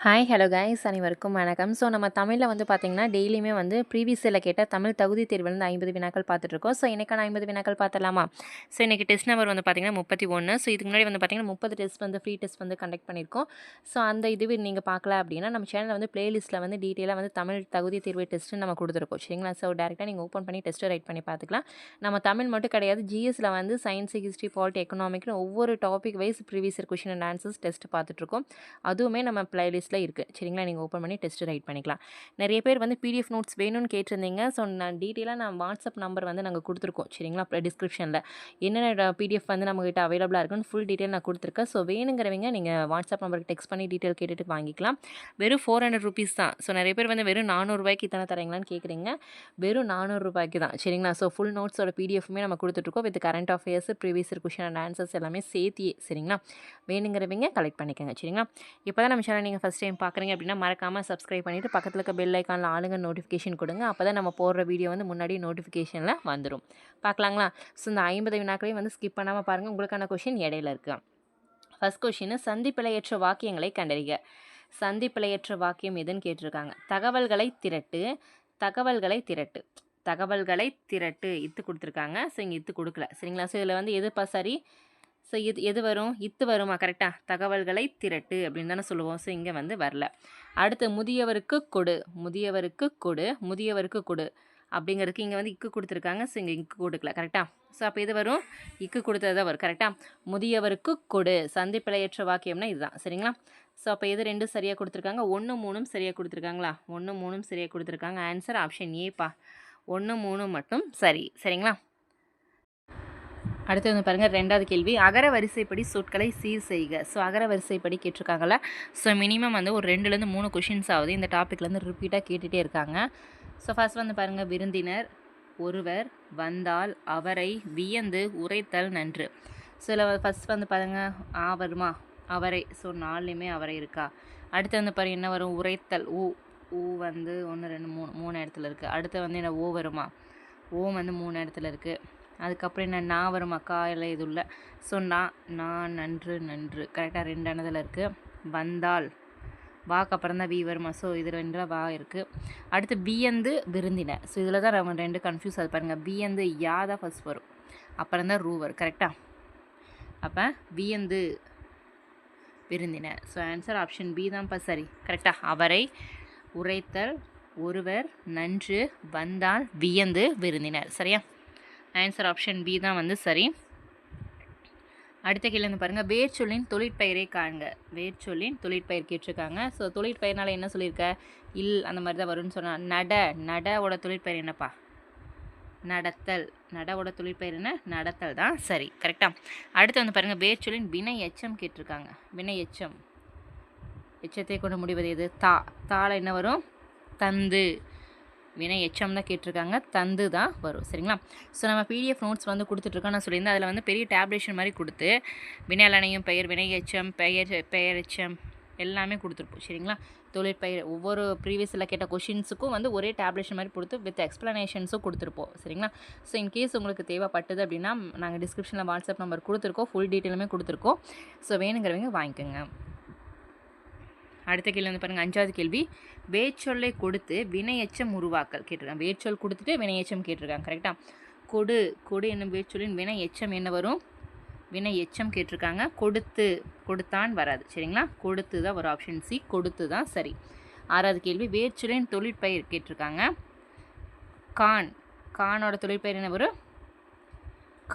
Hi hello guys அனைவருக்கும் வணக்கம். So நம்ம தமிழில் வந்து பார்த்திங்கன்னா டெய்லியுமே வந்து ப்ரீவியஸில் கேட்ட தமிழ் தகுதி தேர்வுலேருந்து ஐம்பது வினாக்கள் பார்த்துட்ருக்கோம் ஸோ எனக்கான ஐம்பது வினாக்கள் பார்த்துலாமா ஸோ இன்றைக்கி டெஸ்ட் நம்பர் வந்து பார்த்திங்கன்னா முப்பத்தி ஒன்று ஸோ இதுக்கு முன்னாடி வந்து பார்த்திங்கன்னா முப்பது டெஸ்ட் வந்து ஃப்ரீ டெஸ்ட் வந்து கண்டக்ட் பண்ணியிருக்கோம். ஸோ அந்த இது நீங்கள் பார்க்கல அப்படின்னா நம்ம சேனலில் வந்து ப்ளேலிஸ்ட்டில் வந்து டீட்டெயிலாக வந்து தமிழ் தகுதி தேர்வு டெஸ்ட்டு நம்ம கொடுத்துருக்கோம். சரிங்களா? ஸோ டேரெக்டாக நீங்கள் ஓப்பன் பண்ணி டெஸ்ட்டு ரைட் பண்ணி பார்த்துக்கலாம் நம்ம தமிழ் மட்டும் கிடையாது ஜிஎஸ்சில் வந்து சயின்ஸ் ஹிஸ்ட்ரி பாலிட்டி எக்கனாமிக்னு ஒவ்வொரு topic wise previous question and answers test பார்த்துட்ருக்கோம் அதுவுமே நம்ம பிளேலிஸ்ட்டில் இருக்குது சரிங்களா? நீங்கள் ஓப்பன் பண்ணி டெஸ்ட் ரைட் பண்ணிக்கலாம். நிறைய பேர் வந்து பிடிஎஃப் நோட்ஸ் வேணும்னு கேட்டிருந்தீங்க. ஸோ நான் டீட்டெயிலாக நான் வாட்ஸ்அப் நம்பர் வந்து நாங்கள் கொடுத்துருக்கோம். சரிங்களா? டிஸ்கிரிப்ஷனில் என்னென்ன பிடிஎஃப் வந்து நம்மகிட்ட அவைலபிளாக இருக்குன்னு ஃபுல் டீட்டெயில் நான் கொடுத்துருக்கேன். ஸோ வேணுங்கிறவங்க நீங்கள் வாட்ஸ்அப் நம்பருக்கு டெக்ஸ்ட் பண்ணி டீட்டெயில் கேட்டுட்டு வாங்கிக்கலாம். வெறும் ஃபோர் ஹண்ட்ரட் ருபீஸ் தான். ஸோ நிறைய பேர் வந்து வெறும் நானூறுரூவாய்க்கு இத்தனை தரீங்களான்னு கேட்குறீங்க வெறும் நானூறுரூபாய்க்கு தான். சரிங்களா? ஸோ ஃபுல் நோட்ஸோட பிடிஎஃப்மே நம்ம கொடுத்துட்ருக்கோம் with current affairs previous question and answers எல்லாமே சேர்த்தியே. சரிங்களா? வேணுங்கிறவங்க கலெக்ட் பண்ணிக்கோங்க. சரிங்களா? இப்போ தான் நம்ம சேனல் நீங்கள் ஃபஸ்ட் டைம் பார்க்குறீங்க அப்படின்னா மறக்காமல் சப்ஸ்கிரைப் பண்ணிவிட்டு பக்கத்தில் இருக்க பெல் ஐக்கானில் ஆளுங்க நோட்டிஃபிகேஷன் கொடுங்க. அப்போ தான் நம்ம போடுற வீடியோ வந்து முன்னாடி நோட்டிஃபிகேஷனில் வந்துடும் பார்க்கலாங்களா ஸோ இந்த ஐம்பது வினாக்களையும் வந்து ஸ்கிப் பண்ணாமல் பாருங்கள் உங்களுக்கான கொஷின் இடையில இருக்கு. ஃபஸ்ட் கொஷின் சந்திப்பிழையற்ற வாக்கியங்களை கண்டறிக. சந்திப்பிழையற்ற வாக்கியம் எதுன்னு கேட்டிருக்காங்க. தகவல்களை திரட்டு தகவல்களை திரட்டு. தகவல்களை திரட்டு. இத்து கொடுத்துருக்காங்க. ஸோ இங்கே இத்து கொடுக்கல. சரிங்களா? ஸோ இதில் வந்து எதுப்பா சரி? ஸோ இது எது வரும்? இத்து வருமா? கரெக்டாக தகவல்களை திரட்டு அப்படின்னு தானே சொல்லுவோம். ஸோ இங்கே வந்து வரல. அடுத்து முதியவருக்கு கொடு. முதியவருக்கு கொடு. முதியவருக்கு கொடு. அப்படிங்கிறதுக்கு இங்கே வந்து இக்கு கொடுத்துருக்காங்க. ஸோ இங்கே இக்கு கொடுக்கல. கரெக்டாக ஸோ அப்போ இது வரும்? இக்கு கொடுத்தது தான் வரும். கரெக்டாக முதியவருக்கு கொடு. சந்திப்பிழையற்ற வாக்கியம்னா இதுதான். சரிங்களா? ஸோ அப்போ இது ரெண்டும் சரியாக கொடுத்துருக்காங்க? ஒன்று மூணும் சரியாக கொடுத்துருக்காங்களா? ஒன்று மூணும் சரியாக கொடுத்துருக்காங்க. ஆன்சர் ஆப்ஷன் ஏப்பா ஒன்று மூணு மட்டும் சரி. சரிங்களா? அடுத்து வந்து பாருங்கள் ரெண்டாவது கேள்வி. அகர வரிசைப்படி சொற்களை சீர் செய்க. ஸோ அகர வரிசைப்படி கேட்டிருக்காங்கள ஸோ மினிமம் வந்து ஒரு ரெண்டுலேருந்து மூணு கொஷின்ஸ் ஆகுது. இந்த டாப்பிக்லேருந்து ரிப்பீட்டாக கேட்டுகிட்டே இருக்காங்க. ஸோ ஃபஸ்ட் வந்து பாருங்கள் விருந்தினர் ஒருவர் வந்தால் அவரை வியந்து உரைத்தல் நன்று. ஸோ ஃபஸ்ட் வந்து பாருங்கள் ஆ வருமா? அவரை. ஸோ நாலுலேயுமே அவரை இருக்கா? அடுத்து வந்து பாருங்கள் என்ன வரும்? உரைத்தல். ஊ ஊ வந்து ஒன்று ரெண்டு மூணு மூணு இடத்துல இருக்குது அடுத்து வந்து என்ன ஓ வருமா? ஓ வந்து மூணு இடத்துல இருக்குது அதுக்கப்புறம் என்ன நான் வரும் அக்கா இல்லை இது இல்லை. ஸோ நான் நான் நன்று நன்று. கரெக்டாக ரெண்டு அனதில் இருக்குது வந்தால் வாக்கு அப்புறம் தான் வி வருமா? ஸோ இது ரெண்டில் வா இருக்குது அடுத்து பியந்து விருந்தின. ஸோ இதில் தான் நம்ம ரெண்டு கன்ஃபியூஸ் ஆகுது பாருங்கள் பியந்து யா தான் ஃபஸ்ட் வரும். அப்புறம் தான் ரூ வரும். கரெக்டாக அப்போ வியந்து விருந்தின. ஸோ ஆன்சர் ஆப்ஷன் பி தான்ப்பா சரி கரெக்டாக அவரை உரைத்தல் ஒருவர் நன்று வந்தால் வியந்து விருந்தினர். சரியா? ஆன்சர் ஆப்ஷன் பி தான் வந்து சரி. அடுத்த கேள்வி வந்து பாருங்கள் வேர்ச்சொல்லின் தொழிற்பெயரை காண்க. வேர்ச்சொல்லின் தொழிற்பெயர் கேட்டிருக்காங்க. ஸோ தொழிற்பெயர்னால என்ன சொல்லியிருக்க? இல் அந்த மாதிரி தான் வரும்னு சொன்னால் நட. நடவோட தொழிற்பெயர் என்னப்பா? நடத்தல். நடவோட தொழிற்பெயர் என்ன? நடத்தல் தான். சரி கரெக்டாக அடுத்து வந்து பாருங்கள் வேர்ச்சொல்லின் வினை எச்சம் கேட்டிருக்காங்க. வினை எச்சம். எச்சத்தை கொண்டு முடிவது எது? தா. தாள என்ன வரும்? தந்து. வினை எச்சம் தான் கேட்டிருக்காங்க. தந்து தான் வரும். சரிங்களா? ஸோ நம்ம பிடிஎஃப் நோட்ஸ் வந்து கொடுத்துட்ருக்கோம் நான் சொல்லியிருந்தேன். அதில் வந்து பெரிய டேப்லேஷன் மாதிரி கொடுத்து வினையலனையும் பெயர் வினை எச்சம் பெயர் பெயர் எச்சம் எல்லாமே கொடுத்துருப்போம். சரிங்களா? தொழிற்பயிர் ஒவ்வொரு ப்ரீவியஸில் கேட்ட கொஷின்ஸுக்கும் வந்து ஒரே டேப்லேஷன் மாதிரி கொடுத்து வித் எக்ஸ்ப்ளனேஷன்ஸும் கொடுத்துருப்போம். சரிங்களா? ஸோ இன்கேஸ் உங்களுக்கு தேவைப்பட்டது அப்படின்னா நாங்கள் டிஸ்கிரிப்ஷனில் வாட்ஸ்அப் நம்பர் கொடுத்துருக்கோம். ஃபுல் டீட்டெயிலுமே கொடுத்துருக்கோம். ஸோ வேணுங்கிறவங்க வாங்கிக்கோங்க. அடுத்த கேள்வி வந்து பாருங்கள் அஞ்சாவது கேள்வி. வேச்சொல்லை கொடுத்து வினையச்சம் உருவாக்கல் கேட்டிருக்காங்க. வேச்சொல் கொடுத்துட்டு வினையச்சம் கேட்டிருக்காங்க கரெக்டாக கொடு கொடு என்னும் வேச்சொல்லின் வினை எச்சம் என்ன வரும்? வினை எச்சம் கேட்டிருக்காங்க. கொடுத்து கொடுத்தான் வராது சரிங்களா? கொடுத்து தான் ஒரு ஆப்ஷன் சி கொடுத்து தான் சரி. ஆறாவது கேள்வி வேச்சொல்லின் தொழிற்பயிர் கேட்டிருக்காங்க. கான் கானோட தொழிற்பயிர் என்ன வரும்?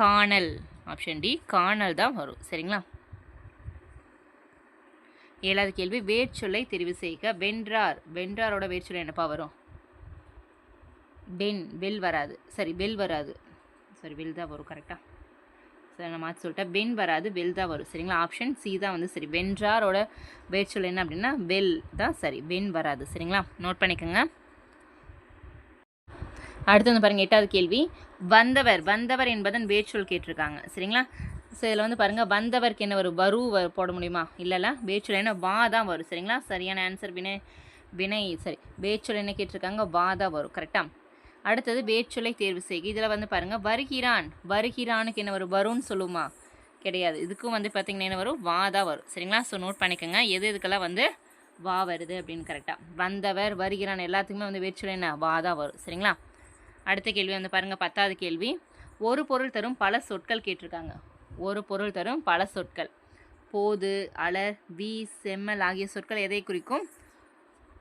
காணல் ஆப்ஷன் டி காணல் தான் வரும் சரிங்களா? ஏழாவது கேள்வி வேர்ச்சொல்லை தெரிவு செய்க. வென்றார். வென்றாரோட வேர்ச்சொல் என்னப்பா வரும்? டென் வெல் வராது. சரி வெல் வராது. சரி வெல் தான் வரும் கரெக்டாக சரி நான் மாற்றி சொல்லிட்டேன். வென் வராது வெல் தான் வரும். சரிங்களா? ஆப்ஷன் சி தான் வந்து சரி. வென்றாரோட வேர்ச்சொல் என்ன அப்படின்னா வெல் தான் சரி. வென் வராது. சரிங்களா? நோட் பண்ணிக்கோங்க. அடுத்து வந்து பாருங்கள் எட்டாவது கேள்வி. வந்தவர் வந்தவர் என்பதன் வேர்ச்சொல் கேட்டிருக்காங்க. சரிங்களா? ஸோ இதில் வந்து பாருங்கள் வந்தவருக்கு என்ன வரும்? வரு போட முடியுமா? இல்லைல்ல. பேச்சுல என்ன வா தான் வரும். சரிங்களா? சரியான ஆன்சர் வினை வினை சரி. பேச்சுல என்ன கேட்டிருக்காங்க? வா தான் வரும். கரெக்டாக அடுத்தது வேச்சொலை தேர்வு செய்க. இதில் வந்து பாருங்கள் வருகிறான். வருகிறானுக்கு என்ன வரும்? வரும்னு சொல்லுமா? கிடையாது. இதுக்கும் வந்து பார்த்திங்கன்னா என்ன வரும்? வா தான் வரும். சரிங்களா? ஸோ நோட் பண்ணிக்கோங்க. எது இதுக்கெல்லாம் வந்து வா வருது அப்படின்னு கரெக்டாக வந்தவர் வருகிறான் எல்லாத்துக்குமே வந்து வேற்றுரை என்ன? வா தான் வரும். சரிங்களா? அடுத்த கேள்வி வந்து பாருங்கள் பத்தாவது கேள்வி. ஒரு பொருள் தரும் பல சொற்கள் கேட்டிருக்காங்க. ஒரு பொருள் தரும் பல சொற்கள். போது அலர் வி செம்மல் ஆகிய சொற்கள் எதை குறிக்கும்?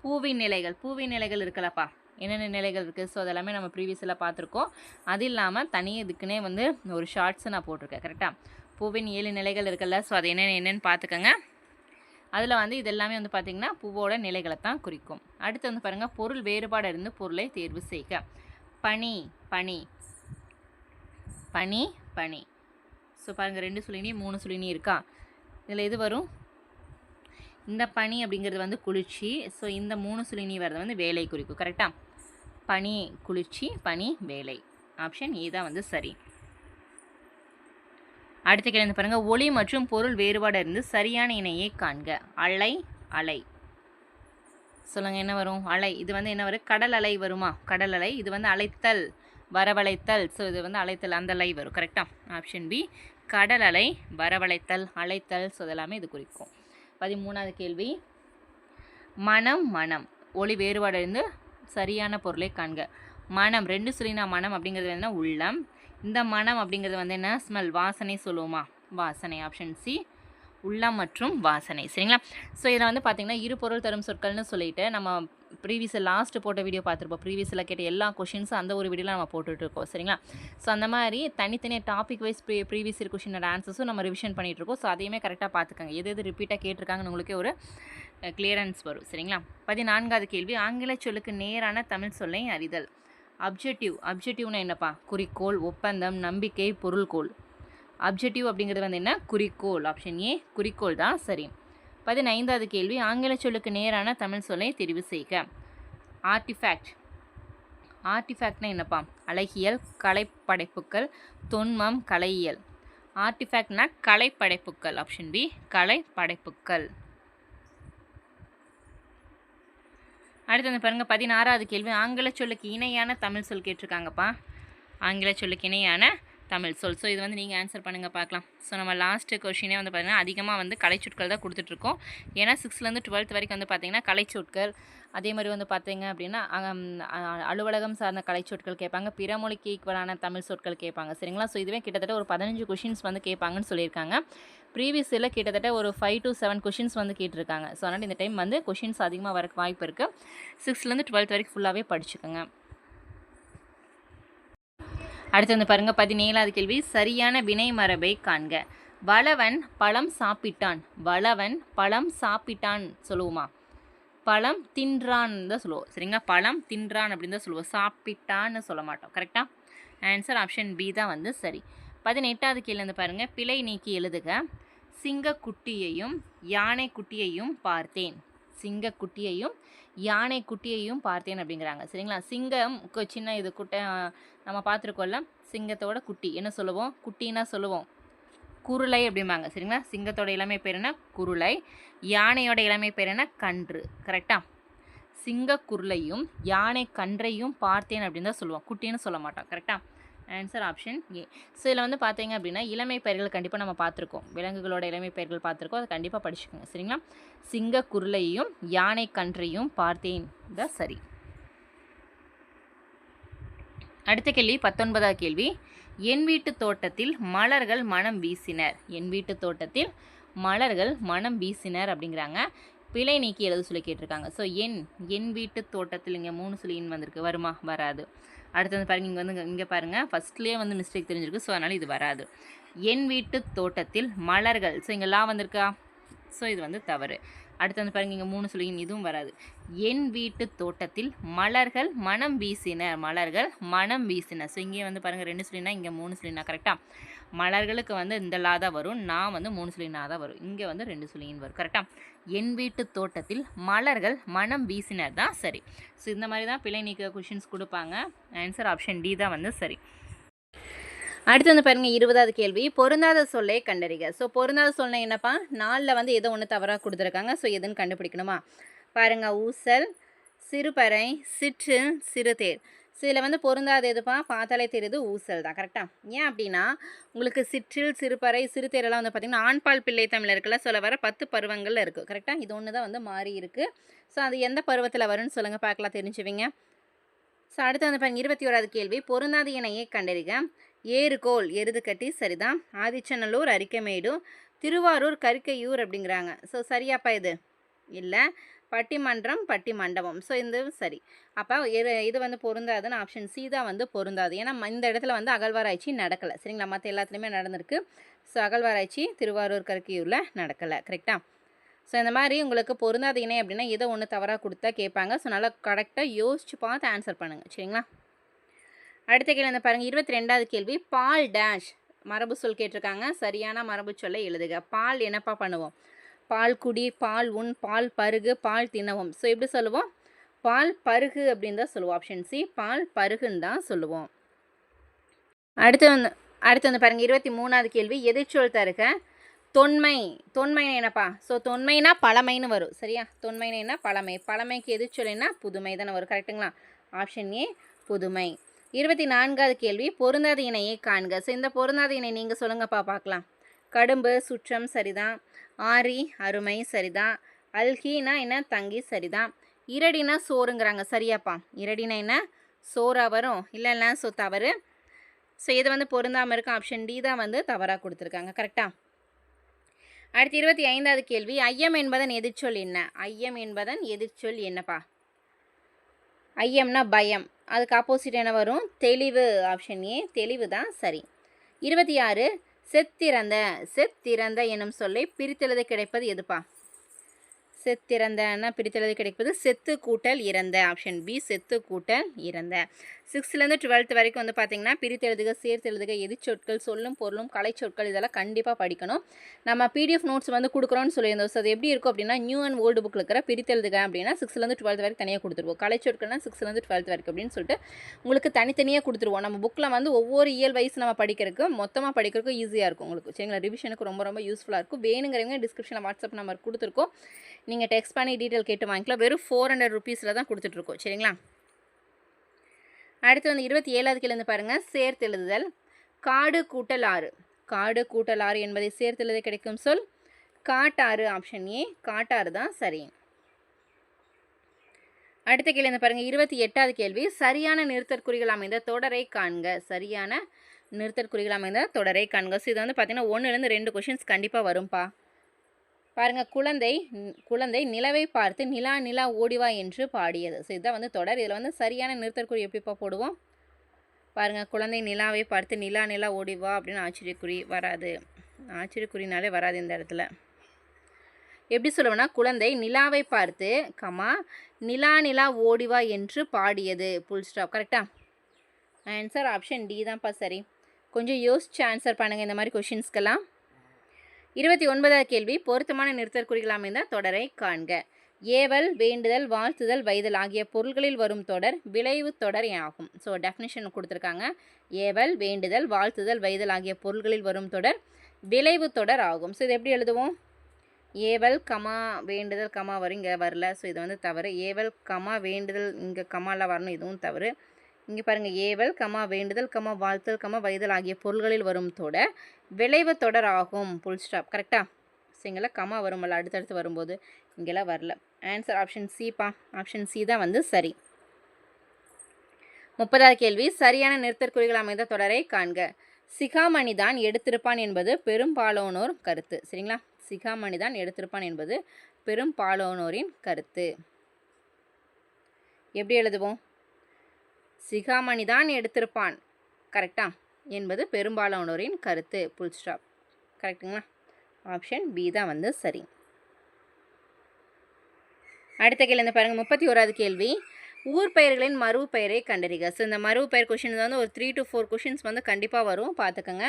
பூவின் நிலைகள். பூவின் நிலைகள் இருக்கலப்பா என்னென்ன நிலைகள் இருக்குது ஸோ அதெல்லாமே நம்ம ப்ரீவியஸில் பார்த்துருக்கோம். அது இல்லாமல் தனி இதுக்குன்னே வந்து ஒரு ஷார்ட்ஸு நான் போட்டிருக்கேன் கரெக்டாக பூவின் ஏழு நிலைகள் இருக்குல்ல ஸோ அது என்னென்ன என்னென்னு பார்த்துக்கோங்க. அதில் வந்து இது எல்லாமே வந்து பார்த்திங்கன்னா பூவோட நிலைகளை தான் குறிக்கும். அடுத்து வந்து பாருங்கள் பொருள் வேறுபாடு இருந்து பொருளை தேர்வு செய்க. பனி பனி. பனி பனி. ஸோ பாருங்கள் ரெண்டு சுழினி மூணு சுழினி இருக்கா? இதில் எது வரும்? இந்த பனி அப்படிங்கிறது வந்து குளிர்ச்சி. ஸோ இந்த மூணு சுழினி வர்றது வந்து வேலை குறிக்கும் கரெக்டாக பனி குளிர்ச்சி பனி வேலை. ஆப்ஷன் ஏ தான் வந்து சரி. அடுத்த கேள்வி பாருங்கள் ஒளி மற்றும் பொருள் வேறுபாடு இருந்து சரியான இணையை காண்க. அலை அலை. சொல்லுங்கள் என்ன வரும்? அலை. இது வந்து என்ன வரும்? கடல் அலை வருமா? கடல் அலை. இது வந்து அலைத்தல் வரவழைத்தல். ஸோ இது வந்து அலைத்தல் அந்த அலை வரும் கரெக்டாக ஆப்ஷன் பி கடல் அலை வரவழைத்தல் அழைத்தல் ஸோ இதெல்லாமே இது குறிக்கும். பதிமூணாவது கேள்வி. மனம் மனம். ஒளி வேறுபாடு இருந்து சரியான பொருளை காண்க. மனம் ரெண்டு சொல்லினா மனம் அப்படிங்கிறது என்ன? உள்ளம். இந்த மனம் அப்படிங்கிறது வந்து என்ன? ஸ்மெல் வாசனை சொல்லுவோமா? வாசனை ஆப்ஷன் சி உள்ளம் மற்றும் வாசனை. சரிங்களா? ஸோ இதில் வந்து பார்த்திங்கன்னா இரு பொருள் தரும் சொற்கள்னு சொல்லிட்டு நம்ம ப்ரீவியஸில் லாஸ்ட்டு போட்ட வீடியோ பார்த்துருப்போம். ப்ரீவியஸில் கேட்ட எல்லா கொஷின்ஸும் அந்த ஒரு வீடியோவில் நம்ம போட்டுட்ருக்கோம். சரிங்களா? ஸோ அந்த மாதிரி தனித்தனியாக topic wise pre previous year கொஷினோட ஆன்சர்ஸும் நம்ம ரிவிஷன் பண்ணிகிட்ருக்கோம் ஸோ அதையுமே கரெக்டாக பார்த்துக்கோங்க. எது எது ரிப்பீட்டாக கேட்டிருக்காங்கன்னு உங்களுக்கே ஒரு கிளியரன்ஸ் வரும். சரிங்களா? பதினான்காவது கேள்வி. ஆங்கில சொல்லுக்கு நேரான தமிழ் சொல்லை அறிதல். அப்ஜெக்டிவ் அப்ஜெக்டிவ்னா என்னப்பா? குறிக்கோள் ஒப்பந்தம் நம்பிக்கை பொருள்கோள். அப்ஜெக்டிவ் அப்படிங்கிறது வந்து என்ன? குறிக்கோள். ஆப்ஷன் ஏ குறிக்கோள் தான் சரி. பதினைந்தாவது கேள்வி ஆங்கில சொல்லுக்கு நேரான தமிழ் சொல்லை தெரிவு செய்க. ஆர்டிஃபேக்ட் ஆர்டிஃபேக்ட்னா என்னப்பா? அழகியல் கலைப்படைப்புகள் தொன்மம் கலையியல். ஆர்டிஃபேக்ட்னா கலைப்படைப்புகள் ஆப்ஷன் பி கலைப்படைப்புகள். அடுத்து வந்து பாருங்கள் பதினாறாவது கேள்வி ஆங்கில சொல்லுக்கு இணையான தமிழ் சொல் கேட்டிருக்காங்கப்பா. ஆங்கில சொல்லுக்கு இணையான தமிழ் சொல். ஸோ இது வந்து நீங்கள் ஆன்சர் பண்ணுங்கள் பார்க்கலாம். ஸோ நம்ம லாஸ்ட்டு கொஷினே வந்து பார்த்திங்கன்னா அதிகமாக வந்து கலைச்சொற்கள் தான் கொடுத்துட்ருக்கோம். ஏன்னா சிக்ஸ்த்லேருந்து டுவெல்த் வரைக்கும் வந்து பார்த்திங்கன்னா கலைச்சொற்கள் அதே மாதிரி வந்து பார்த்தீங்க அப்படின்னா அலுவலகம் சார்ந்த கலைச்சொற்கள் கேட்பாங்க. பிற மொழிக்கு ஈக்குவலான தமிழ் சொற்கள் கேட்பாங்க. சரிங்களா? ஸோ இதுவே கிட்டத்தட்ட ஒரு பதினஞ்சு கொஷின்ஸ் வந்து கேட்பாங்கன்னு சொல்லியிருக்காங்க. ப்ரீவியஸ் இயரில் கிட்டத்தட்ட ஒரு ஃபைவ் டு செவன் கொஷின்ஸ் வந்து கேட்டிருக்காங்க. ஸோ அதனால் இந்த டைம் வந்து கொஷின்ஸ் அதிகமாக வரக்கு வாய்ப்பு இருக்குது சிக்ஸ்த்லேருந்து டுவெல்த் வரைக்கும் ஃபுல்லாகவே படிச்சுக்கோங்க. அடுத்து வந்து பாருங்கள் பதினேழாவது கேள்வி. சரியான வினை மரபை காண்க. வளவன் பழம் சாப்பிட்டான். வளவன் பழம் சாப்பிட்டான் சொல்லுவோமா? பழம் தின்றான் தான் சொல்லுவோம். சரிங்களா? பழம் தின்றான் அப்படின்னு தான் சொல்லுவோம். சாப்பிட்டான்னு சொல்ல மாட்டோம். கரெக்டாக ஆன்சர் ஆப்ஷன் பி தான் வந்து சரி. பதினெட்டாவது கீழே வந்து பாருங்கள் பிழை நீக்கி எழுதுக. சிங்கக்குட்டியையும் யானை குட்டியையும் பார்த்தேன். சிங்கக்குட்டியையும் யானை குட்டியையும் பார்த்தேன் அப்படிங்கிறாங்க. சரிங்களா? சிங்கம் சின்ன இது குட்டை நம்ம பார்த்துருக்கோம்ல சிங்கத்தோட குட்டி. என்ன சொல்லுவோம்? குட்டின்னா சொல்லுவோம். குருளை அப்படிம்பாங்க. சரிங்களா? சிங்கத்தோட இளமை பேர் என்ன? குருளை. யானையோட இளமை பேர் என்ன? கன்று. கரெக்டா சிங்க குருளையும் யானை கன்றையும் பார்த்தேன் அப்படின்னு தான் சொல்லுவோம். குட்டின்னு சொல்ல மாட்டோம். கரெக்டாக ஆன்சர் ஆப்ஷன் ஏ ஸோ இதில் வந்து பார்த்தீங்க அப்படின்னா இளமை பெயர்கள் கண்டிப்பாக நம்ம பார்த்துருக்கோம். விலங்குகளோட இளமை பெயர்கள் பார்த்துருக்கோம். அதை கண்டிப்பாக படிச்சுக்கோங்க. சரிங்களா? சிங்க குருளையும் யானை கன்றையும் பார்த்தேன். தான் சரி. அடுத்த கேள்வி பத்தொன்பதாவது கேள்வி. என் வீட்டு தோட்டத்தில் மலர்கள் மனம் வீசினர். என் வீட்டு தோட்டத்தில் மலர்கள் மனம் வீசினர் அப்படிங்கிறாங்க. பிழை நீக்கி எழுத சொல்லி கேட்டிருக்காங்க. ஸோ என் என் வீட்டு தோட்டத்தில் இங்கே மூணு சொல்லி எண் வந்திருக்கு வருமா? வராது. அடுத்து வந்து பாருங்கள் இங்கே வந்து இங்கே பாருங்கள் ஃபஸ்ட்லேயே வந்து மிஸ்டேக் தெரிஞ்சிருக்கு. ஸோ அதனால் இது வராது. என் வீட்டு தோட்டத்தில் மலர்கள். ஸோ இங்கே லா வந்திருக்கா? ஸோ இது வந்து தவறு. அடுத்து வந்து பாருங்கள் இங்கே மூணு சொல்லிங்க இதுவும் வராது. என் வீட்டு தோட்டத்தில் மலர்கள் மனம் வீசின மலர்கள் மனம் வீசின. ஸோ இங்கே வந்து பாருங்கள் ரெண்டு சொல்லினா இங்கே மூணு சொல்லினா கரெக்டாக மலர்களுக்கு வந்து இந்த லா தான் வரும் நான் வந்து மூணு சுழினா தான் வரும். இங்கே வந்து ரெண்டு சுழியின் வரும் கரெக்டாக என் வீட்டு தோட்டத்தில் மலர்கள் மனம் வீசினர் தான் சரி. ஸோ இந்த மாதிரி தான் பிள்ளை நீக்க கொஷின்ஸ் கொடுப்பாங்க. ஆன்சர் ஆப்ஷன் டி தான் வந்து சரி. அடுத்து வந்து பாருங்கள் இருபதாவது கேள்வி. பொருந்தாத சொல்லை கண்டறிக. ஸோ பொருந்தாத சொல்லை என்னப்பா? நாளில் வந்து ஏதோ ஒன்று தவறாக கொடுத்துருக்காங்க. ஸோ எதுன்னு கண்டுபிடிக்கணுமா? பாருங்கள் ஊசல் சிறுபறை சிற்று சிறுதேர். சில இதில் வந்து பொருந்தாது எதுப்பா? பார்த்தாலே தெரியுது ஊசல் தான். கரெக்டாக ஏன் அப்படின்னா உங்களுக்கு சிற்றில் சிறுபறை சிறுதேரெல்லாம் வந்து பார்த்திங்கன்னா ஆண்பால் பிள்ளை தமிழ் இருக்குல்ல சொல்ல வர பத்து பருவங்களில் இருக்குது கரெக்டாக இது ஒன்று தான் வந்து மாறி இருக்குது ஸோ அது எந்த பருவத்தில் வரும்னு சொல்லுங்கள் பார்க்கலாம் தெரிஞ்சுவிங்க. ஸோ அடுத்து வந்து பாருங்க இருபத்தி ஓராவது கேள்வி. பொருந்தாத இணையை கண்டறிக. ஏறுகோல் எருது கட்டி சரிதான். ஆதிச்சநல்லூர் அரிக்கமேடு திருவாரூர் கரிக்கையூர் அப்படிங்கிறாங்க. ஸோ சரியாப்பா இது? இல்லை. பட்டிமன்றம் பட்டி மண்டபம் ஸோ இந்த சரி. அப்போ இது இது வந்து பொருந்தாதுன்னு ஆப்ஷன் சி தான் வந்து பொருந்தாது. ஏன்னா இந்த இடத்துல வந்து அகழ்வாராய்ச்சி நடக்கலை. சரிங்களா? மற்ற எல்லாத்துலேயுமே நடந்திருக்கு. ஸோ அகழ்வாராய்ச்சி திருவாரூர் கருக்கியூரில் நடக்கலை. கரெக்டாக ஸோ இந்த மாதிரி உங்களுக்கு பொருந்தாத இணை அப்படின்னா ஏதோ ஒன்று தவறாக கொடுத்தா கேட்பாங்க. ஸோ நல்லா கரெக்டாக யோசிச்சு பார்த்து ஆன்சர் பண்ணுங்கள் சரிங்களா? அடுத்த கேள்வி வந்து பாருங்கள் இருபத்தி ரெண்டாவது கேள்வி. பால் டேஷ் மரபு சொல் கேட்டிருக்காங்க. சரியான மரபு சொல்லை எழுதுக. பால் என்னப்பா பண்ணுவோம்? பால் குடி பால் உண் பால் பருகு பால் தினவும். ஸோ எப்படி சொல்லுவோம்? பால் பருகு அப்படின்னு தான் சொல்லுவோம். ஆப்ஷன் சி பால் பருகுன்னு தான் சொல்லுவோம். அடுத்து வந்து அடுத்து வந்து பாருங்கள் இருபத்தி மூணாவது கேள்வி. எதிர்ச்சொல் தருக. தொன்மை. தொன்மைனா என்னப்பா? ஸோ தொன்மைனா பழமைன்னு வரும். சரியா? தொன்மைனா என்ன? பழமை. பழமைக்கு எதிர்ச்சொல்னா புதுமை தானே வரும். கரெக்ட்டுங்களா ஆப்ஷன் ஏ புதுமை. இருபத்தி நான்காவது கேள்வி. பொருந்தாத இணையை காண்க. ஸோ இந்த பொருந்தாத இணை நீங்கள் சொல்லுங்கப்பா பார்க்கலாம். கடும்பு சுற்றம் சரிதான். ஆரி அருமை சரிதான். அல்கினா என்ன? தங்கி சரிதான். இரடினா சோறுங்கிறாங்க சரியாப்பா. இரடினா என்ன? சோறாக வரும். இல்லைன்னா ஸோ தவறு. ஸோ இது வந்து பொருந்தாமல் இருக்கும் ஆப்ஷன் டி தான் வந்து தவறாக கொடுத்துருக்காங்க. கரெக்டாக அடுத்து இருபத்தி ஐந்தாவது கேள்வி. ஐயம் என்பதன் எதிர்ச்சொல் என்ன? ஐயம் என்பதன் எதிர்ச்சொல் என்னப்பா? ஐயம்னா பயம். அதுக்கு ஆப்போசிட் என்ன வரும்? தெளிவு. ஆப்ஷன் ஏ தெளிவு தான் சரி. இருபத்தி ஆறு. செத்திறந்த செத்திறந்த எனும் சொல்லை பிரித்தெழுத கிடைப்பது எதுப்பா? செத்திறந்தன்னா பிரித்தெழுத கிடைப்பது? செத்து கூட்டல் இறந்த. ஆப்ஷன் பி செத்து கூட்டல் இறந்த. சிக்ஸ்த்லேருந்து டுவெல்த் வரைக்கும் வந்து பார்த்தீங்கன்னா பிரித்தெழுதுக சேர்த்தெழுதுக எதிர்ச்சொற்கள் சொல்லும் பொருளும் கலைச்சொற்கள் இதெல்லாம் கண்டிப்பாக படிக்கணும். நம்ம பிடிஎஃப் நோட்ஸ் வந்து கொடுக்குறோன்னு சொல்லியிருந்தோம். ஸோ அது எப்படி இருக்கும் அப்படின்னா நியூ அண்ட் ஓல்டு புக்கில் இருக்கிற பிரித்தெழுதுக அப்படின்னா சிக்ஸ்த்லேருந்து டுவெல்த் வரைக்கும் தனியாக கொடுத்துருவோம். கலைச்சொற்கள்னா சிக்ஸ்த்லேருந்து டுவெல்த் வரைக்கும் அப்படின்னு சொல்லிட்டு உங்களுக்கு தனித்தனியாக கொடுத்துருவோம். நம்ம புக்கில் வந்து ஒவ்வொரு இயல் வயசு நம்ம படிக்கிறதுக்கு மொத்தமாக படிக்கிறதுக்கு ஈஸியாக இருக்கும் உங்களுக்கு. சரிங்களா? ரிவிஷனுக்கு ரொம்ப ரொம்ப யூஸ்ஃபுல்லாக இருக்கும். வேணுங்கிறவங்க டிஸ்கிரிப்ஷனில் வாட்ஸ்அப் நம்பர் கொடுத்துருக்கோம். நீங்கள் டெக்ஸ்ட் பண்ணி டீட்டெயில் கேட்டு வாங்கிக்கலாம். வெறும் ஃபோர் ஹண்ட்ரட் ருபீஸில் தான் கொடுத்துட்ருக்கோம் சரிங்களா? அடுத்து வந்து இருபத்தி ஏழாவது கிழந்து பாருங்கள் சேர்த்தெழுதுதல். காடு கூட்டல் ஆறு. காடு கூட்டல் ஆறு என்பதை சேர்த்தெழுத கிடைக்கும் சொல். காட்டாறு ஆப்ஷன் ஏ காட்டாறு தான் சரி. அடுத்த கேள்வி பாருங்கள் இருபத்தி எட்டாவது கேள்வி. சரியான நிறுத்தற்குறிகள் அமைந்த தொடரை காண்க. சரியான நிறுத்தற்குறிகள் அமைந்த தொடரை காண்க. ஸோ இது வந்து பார்த்தீங்கன்னா ஒன்றுலேருந்து ரெண்டு கொஷின்ஸ் கண்டிப்பாக வரும்பா. பாருங்கள் குழந்தை குழந்தை நிலவை பார்த்து நிலா நிலா ஓடிவா என்று பாடியது. ஸோ இதுதான் வந்து தொடர். இதில் வந்து சரியான நிறுத்தற்குறி எப்படிப்பா போடுவோம்? பாருங்கள் குழந்தை நிலாவை பார்த்து நிலா நிலா ஓடிவா அப்படின்னு ஆச்சரியக்குறி வராது. ஆச்சரியக்குறினாலே வராது இந்த இடத்துல. எப்படி சொல்லுவேன்னா குழந்தை நிலாவை பார்த்து கமா நிலா நிலா ஓடிவா என்று பாடியது. புல் ஸ்டாப் கரெக்டா ஆன்சர் ஆப்ஷன் டி தான்ப்பா சரி. கொஞ்சம் யோசிச்சு ஆன்சர் பண்ணுங்கள் இந்த மாதிரி கொஷின்ஸ்க்கெல்லாம் இருபத்தி ஒன்பதாவது கேள்வி பொருத்தமான நிறுத்தற்குறிகள் அமைந்த தொடரை காண்க. ஏவல் வேண்டுதல் வாழ்த்துதல் வைதல் ஆகிய பொருள்களில் வரும் தொடர் விளைவு தொடர் ஆகும். ஸோ டெஃபினிஷன் கொடுத்துருக்காங்க. ஏவல் வேண்டுதல் வாழ்த்துதல் வைதல் ஆகிய பொருள்களில் வரும் தொடர் விளைவு தொடர் ஆகும். ஸோ இது எப்படி எழுதுவோம்? ஏவல் கமா வேண்டுதல் கமா வரும் இங்கே வரல. ஸோ இது வந்து தவறு. ஏவல் கமா வேண்டுதல் இங்கே கமாலாம் வரணும் இதுவும் தவறு. இங்கே பாருங்கள் ஏவல் கமா வேண்டுதல் கமா வாழ்த்தல் கமா வைதல் ஆகிய பொருள்களில் வரும் தொட விளைவு தொடர் ஆகும் புல் ஸ்டாப் கரெக்டாக சரிங்களா கமா வரும்ல அடுத்தடுத்து வரும்போது இங்கெல்லாம் வரல. ஆன்சர் ஆப்ஷன் சிப்பா ஆப்ஷன் சி தான் வந்து சரி. முப்பதாவது கேள்வி. சரியான நிறுத்தற்குறிகள் அமைந்த தொடரை காண்க. சிகாமணி தான் எடுத்திருப்பான் என்பது பெரும்பாலோனோர் கருத்து. சரிங்களா? சிகாமணி தான் எடுத்திருப்பான் என்பது பெரும்பாலோனோரின் கருத்து. எப்படி எழுதுவோம்? சிகாமணி தான் எடுத்திருப்பான். கரெக்டா? என்பது பெரும்பாலானோரின் கருத்து. புல் ஸ்டாப் கரெக்டுங்களா ஆப்ஷன் பி தான் வந்து சரி. அடுத்த கேள்வி பாருங்கள் முப்பத்தி ஓராவது கேள்வி. ஊர் பெயர்களின் மறுவு பெயரை கண்டறிக. ஸோ இந்த மறுவு பெயர் கொஷின்ஸ் வந்து ஒரு த்ரீ டு ஃபோர் கொஷின்ஸ் வந்து கண்டிப்பாக வரும். பார்த்துக்கோங்க.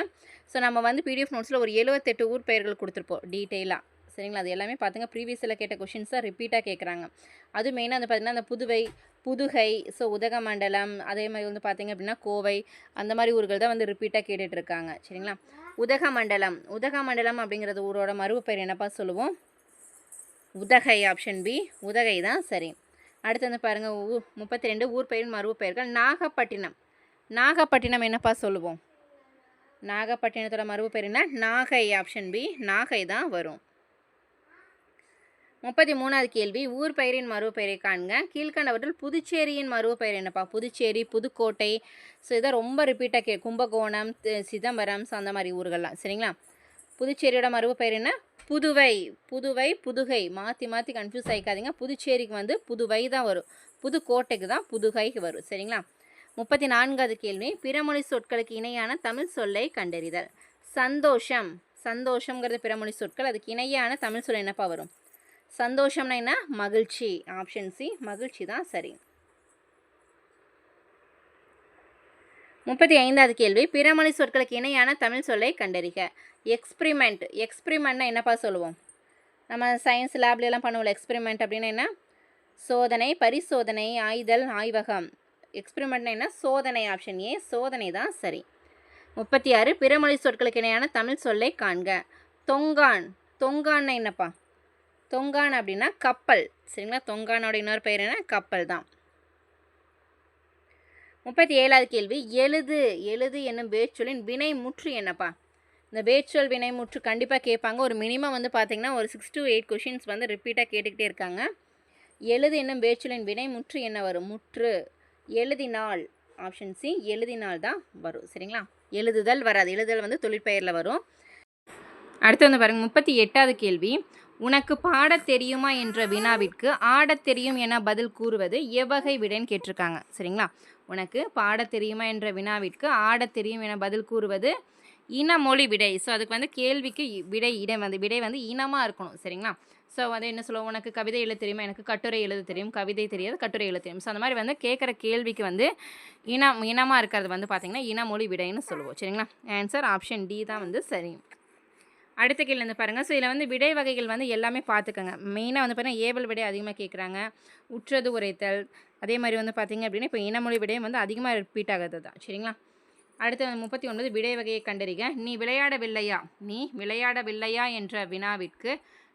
ஸோ நம்ம வந்து பிடிஎஃப் நோட்ஸில் ஒரு எழுபத்தெட்டு ஊர் பெயர்கள் கொடுத்துருப்போம். டீட்டெயிலாக சரிங்களா? அது எல்லாமே பார்த்துங்க. ப்ரீவியஸில் கேட்ட கொஷின்ஸாக ரிப்பீட்டாக கேட்குறாங்க அது மெயினாக வந்து பார்த்திங்கன்னா அந்த புதுவை புதுகை ஸோ உதகமண்டலம் அதே மாதிரி வந்து பார்த்திங்க அப்படின்னா கோவை அந்த மாதிரி ஊர்கள் தான் வந்து ரிப்பீட்டாக கேட்டுட்ருக்காங்க. சரிங்களா? உதகமண்டலம். உதகமண்டலம் அப்படிங்கிறது ஊரோட மறுவு பெயர் என்னப்பா சொல்லுவோம்? உதகை ஆப்ஷன் பி உதகை தான் சரி. அடுத்து வந்து பாருங்கள் ஊ முப்பத்தி ரெண்டு ஊர் பெயர் மருவு பெயர்கள் நாகப்பட்டினம். நாகப்பட்டினம் என்னப்பா சொல்லுவோம்? நாகப்பட்டினத்தோட மருவு பேர் என்ன? நாகை ஆப்ஷன் பி நாகை தான் வரும். முப்பத்தி மூணாவது கேள்வி ஊர் பெயரின் மருவு பெயரை காண்க. கீழ்கண்டவற்றில் புதுச்சேரியின் மருவு பெயர் என்னப்பா? புதுச்சேரி புதுக்கோட்டை. ஸோ இதை ரொம்ப ரிப்பீட்டாக கே கும்பகோணம் சிதம்பரம் ஸோ அந்த மாதிரி ஊர்கள்லாம். சரிங்களா? புதுச்சேரியோட மருவு பெயர் என்ன? புதுவை. புதுவை புதுகை. மாற்றி மாற்றி கன்ஃபியூஸ் ஆகிக்காதீங்க புதுச்சேரிக்கு வந்து புதுவை தான் வரும். புதுக்கோட்டைக்கு தான் புதுகைக்கு வரும். சரிங்களா? முப்பத்தி நான்காவது கேள்வி பிறமொழி சொற்களுக்கு இணையான தமிழ் சொல்லை கண்டறிதல். சந்தோஷம். சந்தோஷங்கிறது பிறமொழி சொற்கள். அதுக்கு இணையான தமிழ் சொல் என்னப்பா வரும்? சந்தோஷம்னா என்ன? மகிழ்ச்சி. ஆப்ஷன் சி மகிழ்ச்சி தான் சரி. முப்பத்தி ஐந்தாவது கேள்வி. பிறமொழி சொற்களுக்கு இணையான தமிழ் சொல்லை கண்டறிக. எக்ஸ்பிரிமெண்ட் எக்ஸ்பிரிமெண்ட்னா என்னப்பா சொல்லுவோம்? நம்ம சயின்ஸ் லேப்லலாம் பண்ணுவோம் எக்ஸ்பிரிமெண்ட் அப்படின்னா என்ன? சோதனை பரிசோதனை ஆய்தல் ஆய்வகம். எக்ஸ்பிரிமெண்ட்னா என்ன? சோதனை ஆப்ஷன் ஏ சோதனை தான் சரி. முப்பத்தி ஆறு பிறமொழி சொற்களுக்கு இணையான தமிழ் சொல்லை காண்க. தொங்கான். தொங்கான்னா என்னப்பா? தொங்கான் அப்படின்னா கப்பல். சரிங்களா? தொங்கானோட இன்னொரு பெயர் என்ன? கப்பல் தான். முப்பத்தி ஏழாவது கேள்வி. எழுது. எழுது என்னும் வேர்ச்சொல்லின் வினை முற்று என்னப்பா? இந்த வேர்ச்சொல் வினை முற்று கண்டிப்பாக கேட்பாங்க. ஒரு மினிமம் வந்து பார்த்திங்கன்னா ஒரு சிக்ஸ் டு எயிட் கொஷின்ஸ் வந்து ரிப்பீட்டாக கேட்டுக்கிட்டே இருக்காங்க. எழுது என்னும் வேர்ச்சொல்லின் வினை முற்று என்ன வரும்? முற்று. எழுதினால் ஆப்ஷன் சி எழுதினால் தான் வரும். சரிங்களா? எழுதுதல் வராது. எழுதுதல் வந்து தொழிற்பெயரில் வரும். அடுத்து வந்து பாருங்கள் முப்பத்தி எட்டாவது கேள்வி. உனக்கு பாடத் தெரியுமா என்ற வினாவிற்கு ஆடத் தெரியும் என பதில் கூறுவது எவ்வகை விடைன்னு கேட்டிருக்காங்க. சரிங்களா? உனக்கு பாடத் தெரியுமா என்ற வினாவிற்கு ஆடத் தெரியும் என பதில் கூறுவது இனமொழி விடை. ஸோ அதுக்கு வந்து கேள்விக்கு இ- விடை இடம் வந்து விடை வந்து இனமாக இருக்கணும். சரிங்களா? ஸோ வந்து என்ன சொல்லுவோம்? உனக்கு கவிதை எழுத தெரியுமா? எனக்கு கட்டுரை எழுத தெரியும். கவிதை தெரியாது கட்டுரை எழுத தெரியும். ஸோ அந்த மாதிரி வந்து கேட்குற கேள்விக்கு வந்து இனம் இனமாக இருக்கிறது வந்து பார்த்திங்கன்னா இனமொழி விடைன்னு சொல்லுவோம். சரிங்களா? ஆன்சர் ஆப்ஷன் டி தான் வந்து சரி. அடுத்த கேள்வி வந்து பாருங்கள் ஸோ இதில் வந்து விடை வகைகள் வந்து எல்லாமே பார்த்துக்கோங்க. மெயினாக வந்து பார்த்தீங்கன்னா ஏவல் விடை அதிகமாக கேட்குறாங்க உற்றது உரைத்தல். அதே மாதிரி வந்து பார்த்திங்க அப்படின்னா இப்போ இனமொழி விடயம் வந்து அதிகமாக ரிப்பீட் ஆகிறது தான். சரிங்களா? அடுத்து முப்பத்தி ஒன்பது விடை வகையை கண்டறிக. நீ விளையாடவில்லையா? நீ விளையாடவில்லையா என்ற வினாவிற்கு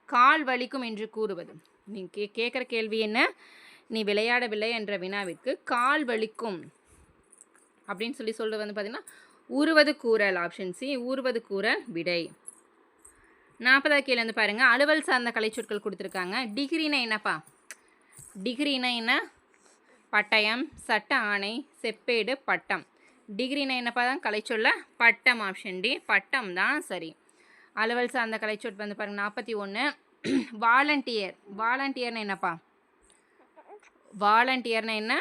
கால் வலிக்கும் என்று கூறுவது. நீ கே கேட்குற கேள்வி என்ன? நீ விளையாடவில்லை என்ற வினாவிற்கு கால் வலிக்கும் அப்படின்னு சொல்லி சொல்கிறது வந்து பார்த்தீங்கன்னா ஊறுவது கூறல் ஆப்ஷன் சி ஊறுவது கூறல் விடை. நாற்பதாவது கேள்வி வந்து பாருங்கள் அலுவல் சார்ந்த கலைச்சொற்கள் கொடுத்துருக்காங்க. டிகிரினா என்னப்பா? டிகிரினா என்ன? பட்டயம் சட்ட ஆணை செப்பேடு பட்டம். டிகிரினா என்னப்பா? தான் கலைச்சொல்ல பட்டம் ஆப்ஷன் டி பட்டம் தான் சரி. அலுவல் சார்ந்த கலைச்சொல் வந்து பாருங்கள் நாற்பத்தி ஒன்று வாலண்டியர். வாலண்டியர்னா என்னப்பா? வாலண்டியர்னா என்ன?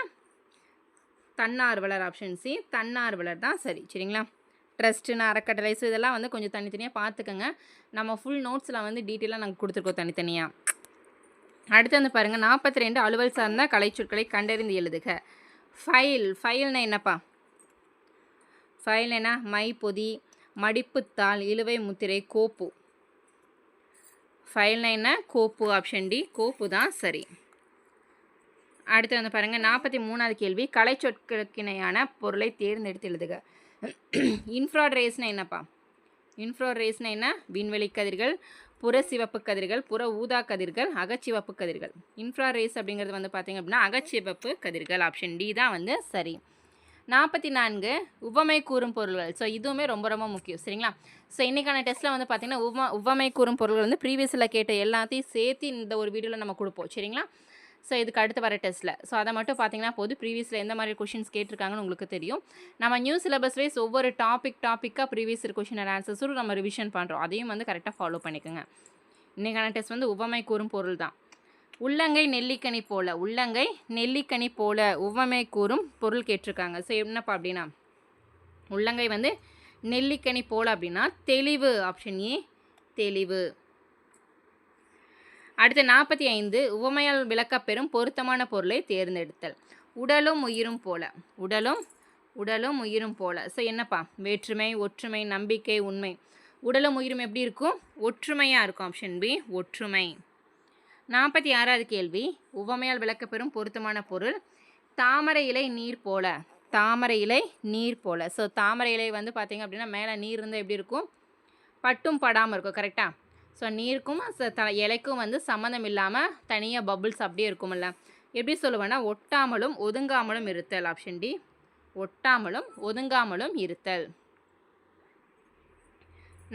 தன்னார்வலர் ஆப்ஷன் சி தன்னார்வலர் தான் சரி. சரிங்களா? ட்ரஸ்ட்டுன்னு அறக்கட்டளை ஸோ இதெல்லாம் வந்து கொஞ்சம் தனித்தனியாக பார்த்துக்கோங்க நம்ம ஃபுல் நோட்ஸில் வந்து டீட்டெயிலாக நாங்கள் கொடுத்துருக்கோம் தனித்தனியாக அடுத்து வந்து பாருங்கள் நாற்பத்தி ரெண்டு அலுவல் சார்ந்த கலைச்சொற்களை கண்டறிந்து எழுதுக. ஃபைல் ஃபைல்னா என்னப்பா? ஃபைல் என்ன மை பொதி மடிப்புத்தாள் இழுவை முத்திரை கோப்பு. ஃபைல்னா என்ன? கோப்பு ஆப்ஷன் டி கோப்பு தான் சரி. அடுத்து வந்து பாருங்கள் நாற்பத்தி மூணாவது கேள்வி கலைச்சொற்களுக்கிணையான பொருளை தேர்ந்தெடுத்து எழுதுக. இன்ஃப்ராட் ரேஸ்னால் என்னப்பா? இன்ஃப்ராட் ரேஸ்னால் என்ன? விண்வெளி கதிர்கள் புற சிவப்பு கதிர்கள் புற ஊதா கதிர்கள் அகச்சிவப்பு கதிர்கள். இன்ஃப்ரா ரேஸ் அப்படிங்கிறது வந்து பார்த்தீங்க அப்படின்னா அகச்சிவப்பு கதிர்கள் ஆப்ஷன் டி தான் வந்து சரி. நாற்பத்தி நான்கு உவமை கூறும் பொருள்கள். ஸோ இதுவுமே ரொம்ப ரொம்ப முக்கியம் சரிங்களா? ஸோ இன்றைக்கான டெஸ்ட்டில் வந்து பார்த்தீங்கன்னா உவ உவமை கூறும் பொருள்கள் வந்து ப்ரீவியஸில் கேட்ட எல்லாத்தையும் சேர்த்து இந்த ஒரு வீடியோவில் நம்ம கொடுப்போம் சரிங்களா? ஸோ இதுக்கு அடுத்து வர டெஸ்ட்டில் ஸோ அதை மட்டும் பார்த்தீங்கன்னா போது ப்ரீவியஸில் எந்த மாதிரி கொஷின்ஸ் கேட்டிருக்காங்கன்னு உங்களுக்கு தெரியும். நம்ம நியூ சிலபஸ் வைஸ் ஒவ்வொரு டாபிக் டாப்பிக்காக ப்ரீவியஸ் கொஷின் அண்ட் ஆன்சர்ஸும் நம்ம ரிவிஷன் பண்ணுறோம் அதையும் வந்து கரெக்டாக ஃபாலோ பண்ணிக்கோங்க. இன்றைக்கான டெஸ்ட் வந்து உவமை கூறும் பொருள் தான். உள்ளங்கை நெல்லிக்கனி போல உள்ளங்கை நெல்லிக்கனி போல உவமை கூறும் பொருள் கேட்டிருக்காங்க. ஸோ என்னப்பா அப்படின்னா உள்ளங்கை வந்து நெல்லிக்கனி போல அப்படின்னா தெளிவு ஆப்ஷன் ஏ தெளிவு. அடுத்து நாற்பத்தி ஐந்து உவமையால் விளக்கப்பெறும் பொருத்தமான பொருளை தேர்ந்தெடுத்தல். உடலும் உயிரும் போல. உடலும் உடலும் உயிரும் போல. ஸோ என்னப்பா? வேற்றுமை ஒற்றுமை நம்பிக்கை உண்மை. உடலும் உயிரும் எப்படி இருக்கும்? ஒற்றுமையாக இருக்கும். ஆப்ஷன் பி ஒற்றுமை. நாற்பத்தி ஆறாவது கேள்வி. உவமையால் விளக்கப்பெறும் பொருத்தமான பொருள் தாமரை இலை நீர் போல. தாமரை இலை நீர் போல. ஸோ தாமரை இலை வந்து பார்த்தீங்க அப்படின்னா மேலே நீர் இருந்தால் எப்படி இருக்கும்? பட்டும் படாமல் இருக்கும். கரெக்டாக ஸோ நீருக்கும் த இலைக்கும் வந்து சம்மந்தம் இல்லாமல் தனியாக பபுள்ஸ் அப்படியே இருக்கும்ல. எப்படி சொல்லுவேன்னா ஒட்டாமலும் ஒதுங்காமலும் இருத்தல். ஆப்ஷன் டி ஒட்டாமலும் ஒதுங்காமலும் இருத்தல்.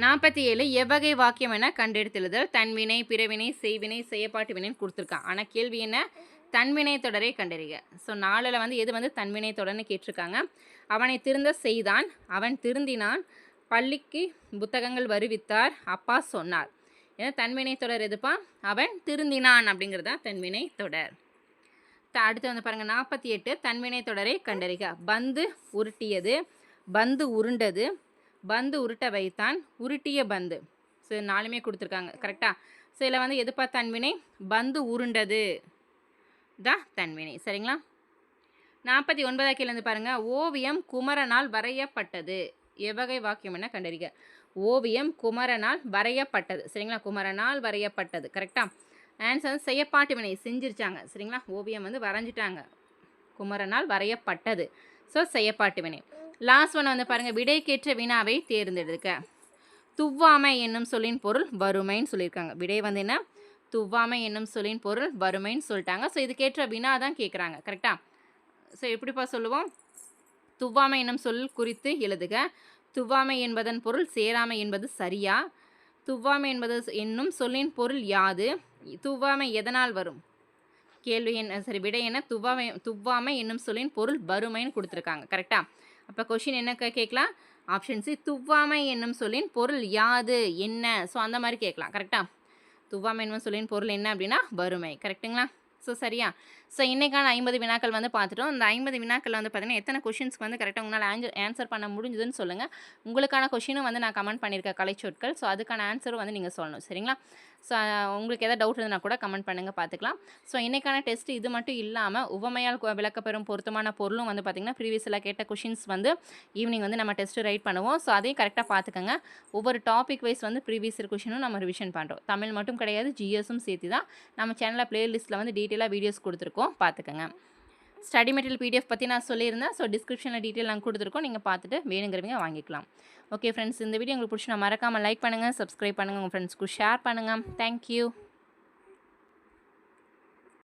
நாற்பத்தி ஏழு எவ்வகை வாக்கியம் என கண்டெடுத்தெழுதல். தன்வினை பிறவினை செய்வினை செய்யப்பாட்டு வினைன்னு கொடுத்துருக்கான் ஆனால் கேள்வி என்ன? தன்வினை தொடரை கண்டறிக. ஸோ நாலில் வந்து எது வந்து தன்வினை தொடர்னு கேட்டிருக்காங்க? அவனை திருந்த செய்தான் அவன் திருந்தினான். பள்ளிக்கு புத்தகங்கள் வருவித்தார் அப்பா சொன்னார். தன்வினை தொடர் எதுப்பா? அவன் திருந்தினான் அப்படிங்கிறது தான் தன்வினை தொடர். அடுத்து வந்து பாருங்கள் நாற்பத்தி எட்டு தன்வினை தொடரை கண்டறிக. பந்து உருட்டியது பந்து உருண்டது பந்து உருட்ட வைத்தான் உருட்டிய பந்து. ஸோ நாலுமே கொடுத்துருக்காங்க கரெக்டாக ஸோ இதில் வந்து எதுப்பா தன்வினை? பந்து உருண்டது தான் தன்வினை சரிங்களா? நாற்பத்தி ஒன்பதாக்கிலேருந்து பாருங்கள் ஓவியம் குமரனால் வரையப்பட்டது. எவ்வகை வாக்கியம் என கண்டறிக. ஓவியம் குமரனால் வரையப்பட்டது. சரிங்களா? குமரனால் வரையப்பட்டது. கரெக்டாக ஆன்சர் வந்து செய்யப்பாட்டு வினை செஞ்சிருச்சாங்க. சரிங்களா? ஓவியம் வந்து வரைஞ்சிட்டாங்க. குமரனால் வரையப்பட்டது. ஸோ செய்யப்பாட்டு வினை லாஸ்ட் ஒன் வந்து பாருங்கள் விடைக்கேற்ற வினாவை தேர்ந்தெடுக்க. துவ்வாமை என்னும் சொல்லின் பொருள் வறுமைன்னு சொல்லியிருக்காங்க. விடை வந்து என்ன? துவ்வாமை என்னும் சொல்லின் பொருள் வறுமைன்னு சொல்லிட்டாங்க. ஸோ இதுக்கேற்ற வினா தான் கேட்குறாங்க கரெக்டாக ஸோ எப்படிப்பா சொல்லுவோம்? துவ்வாமை என்னும் சொல் குறித்து எழுதுக. துவ்வாமை என்பதன் பொருள் சேராமை என்பது சரியா? துவ்வாமை என்பது என்னும் சொல்லின் பொருள் யாது? துவ்வாமை எதனால் வரும்? கேள்வி என்ன சரி விடை என்ன? துவ்வாமை துவ்வாமை என்னும் சொல்லின் பொருள் வறுமைன்னு கொடுத்துருக்காங்க. கரெக்டாக அப்போ கொஷின் என்ன கேட்கலாம்? ஆப்ஷன் சி துவ்வாமை என்னும் சொல்லின் பொருள் யாது? என்ன? ஸோ அந்த மாதிரி கேட்கலாம். கரெக்டாக துவ்வாமை என்னும் சொல்லின் பொருள் என்ன அப்படின்னா வறுமை. கரெக்ட்டுங்களா ஸோ சரியா? ஸோ இன்றைக்கான ஐம்பது வினாக்கள் வந்து பார்த்துட்டோம். அந்த ஐம்பது வினாக்கள் வந்து பார்த்தீங்கன்னா எத்தனை கொஷின்ஸ்க்கு வந்து கரெக்டாக உங்களால் ஆன்சர் ஆன்சர் பண்ண முடிஞ்சதுன்னு சொல்லுங்கள் உங்களுக்கான கொஷினும் வந்து நான் கமெண்ட் பண்ணியிருக்கேன் கலைச்சொற்கள் ஸோ அதுக்கான ஆன்சரும் வந்து நீங்கள் சொல்லணும். சரிங்களா? ஸோ உங்களுக்கு எதாவது டவுட் இருந்தால் கூட கமெண்ட் பண்ணுங்கள் பார்த்துக்கலாம். ஸோ இன்றைக்கான டெஸ்ட் இது மட்டும் இல்லாமல் உவமையால் கு- விளக்கப்பெறும் பொருத்தமான பொருளும் வந்து பார்த்திங்கன்னா ப்ரீவியஸில் கேட்ட கொஷின்ஸ் வந்து ஈவினிங் வந்து நம்ம டெஸ்ட்டு ரைட் பண்ணுவோம். ஸோ அதையும் கரெக்டாக பார்த்துக்கங்க. ஒவ்வொரு டாபிக் வைஸ் வந்து ப்ரீவியஸ் கொஷினும் நம்ம ரிவிஷன் பண்ணுறோம் தமிழ் மட்டும் கிடையாது ஜிஎஸும் சேர்த்து தான் நம்ம சேனலில் ப்ளேலிஸ்ட்டில் வந்து டீட்டெயிலாக வீடியோஸ் கொடுத்துருக்கோம். பார்த்துக்கோங்க ஸ்டடி மெட்டீரியல் பிடிஎஃப் பற்றி நான் சொல்லியிருந்தேன். ஸோ டிஸ்கிரிப்ஷனில் டீட்டெயில் நாங்கள் கொடுத்துருக்கோம். நீங்கள் பார்த்துட்டு வேணுங்கிறவங்க வாங்கிக்கலாம். ஓகே ஃப்ரெண்ட்ஸ் இந்த வீடியோ உங்களுக்கு பிடிச்சி மறக்காமல் லைக் பண்ணுங்கள் சப்ஸ்கிரைப் பண்ணுங்கள் உங்கள் ஃப்ரெண்ட்ஸ்க்கு ஷேர் பண்ணுங்கள் தேங்க்யூ